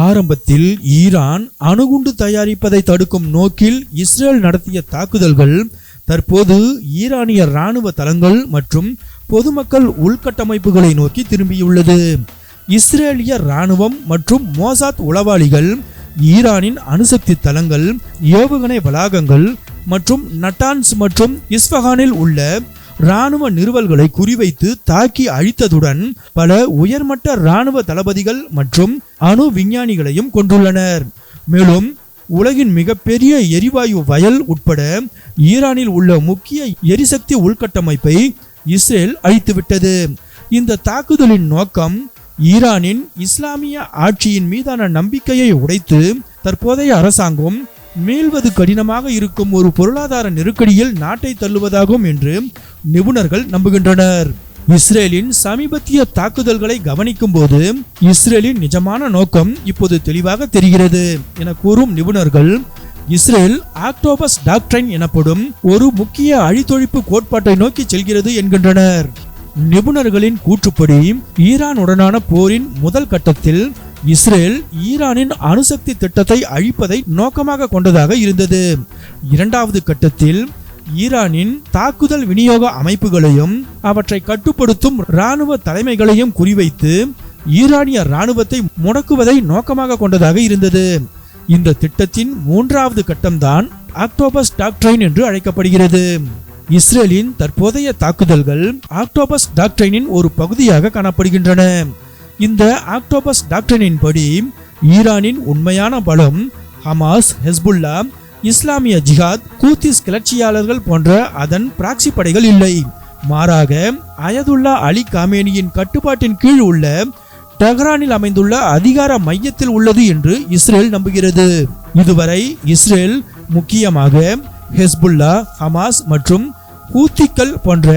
ஆரம்பத்தில் ஈரான் அணுகுண்டு தயாரிப்பதை தடுக்கும் நோக்கில் இஸ்ரேல் நடத்திய தாக்குதல்கள் தற்போது ஈரானிய இராணுவ தளங்கள் மற்றும் பொதுமக்கள் உள்கட்டமைப்புகளை நோக்கி திரும்பியுள்ளது. இஸ்ரேலிய இராணுவம் மற்றும் மோசாத் உளவாளிகள் ஈரானின் அணுசக்தி தளங்கள் ஏவுகணை வளாகங்கள் மற்றும் நட்டான்ஸ் மற்றும் இஸ்பஹானில் உள்ள இராணுவ நிறுவல்களை குறிவைத்து தாக்கி அழித்ததுடன் பல உயர்மட்ட இராணுவ தளபதிகள் மற்றும் அணு விஞ்ஞானிகளையும் கொண்டுள்ளனர் மேலும் உலகின் மிகப்பெரிய எரிவாயு வயல் உட்பட ஈரானில் உள்ள முக்கிய எரிசக்தி உள்கட்டமைப்பை இஸ்ரேல் அழித்துவிட்டது. இந்த தாக்குதலின் நோக்கம் ஈரானின் இஸ்லாமிய ஆட்சியின் மீதான நம்பிக்கையை உடைத்து தற்போதைய அரசாங்கம் மீள்வது கடினமாக இருக்கும் ஒரு பொருளாதார நெருக்கடியில் நாட்டை தள்ளுவதாகும் என்று நிபுணர்கள் நம்புகின்றனர். இஸ்ரேலின் சமீபத்திய தாக்குதல்களை கவனிக்கும் போது இஸ்ரேலின் நிஜமான நோக்கம் இப்போது தெளிவாக தெரிகிறது என கூறும் நிபுணர்கள் இஸ்ரேல் ஆக்டோபஸ் டாக்ட்ரைன் எனப்படும் ஒரு முக்கிய அழித்தொழிப்பு கோட்பாட்டை நோக்கி செல்கிறது என்கின்றனர். நிபுணர்களின் கூற்றுப்படி ஈரானுடனான போரின் முதல் கட்டத்தில் இஸ்ரேல் ஈரானின் அணுசக்தி திட்டத்தை அழிப்பதை நோக்கமாக கொண்டதாக இருந்தது. இரண்டாவது கட்டத்தில் ஈரானின் தாக்குதல் விநியோக அமைப்புகளையும் அவற்றை கட்டுப்படுத்தும் இராணுவ தலைமைகளையும் குறிவைத்து ஈரானிய இராணுவத்தை முடக்குவதை நோக்கமாக கொண்டதாக இருந்தது. இந்த திட்டத்தின் மூன்றாவது கட்டம்தான் ஆக்டோபஸ் டாக்ட்ரைன் என்று அழைக்கப்படுகிறது. இஸ்ரேலின் தற்போதைய தாக்குதல்கள் ஆக்டோபஸ் டாக்ட்ரைனின் ஒரு பகுதியாக காணப்படுகின்றன. இந்த ஆக்டோபஸ் டாக்டரின் படி ஈரானின் உண்மையான பலம் ஹமாஸ் ஹெஸ்புல்லா இஸ்லாமிய ஜிஹாத் கூத்திஸ் கிளர்ச்சியாளர்கள் போன்ற அதன் பிராக்சி படைகள் இல்லை. மாறாக அயதுல்லா அலி காமேனியின் கட்டுப்பாட்டின் கீழ் உள்ள டெஹ்ரானில் அமைந்துள்ள அதிகார மையத்தில் உள்ளது என்று இஸ்ரேல் நம்புகிறது. இதுவரை இஸ்ரேல் முக்கியமாக ஹெஸ்புல்லா ஹமாஸ் மற்றும் ஹூத்திக்கள் போன்ற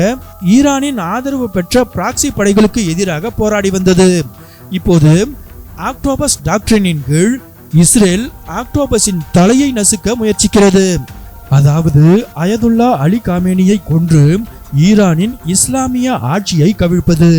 ஈரானின் ஆதரவு பெற்ற பிராக்சி படைகளுக்கு எதிராக போராடி வந்தது. இப்போது ஆக்டோபஸ் டாக்டரினின் கீழ் இஸ்ரேல் ஆக்டோபஸின் தலையை நசுக்க முயற்சிக்கிறது. அதாவது அயதுல்லா அலி காமேனியை கொன்று ஈரானின் இஸ்லாமிய ஆட்சியை கவிழ்ப்பது.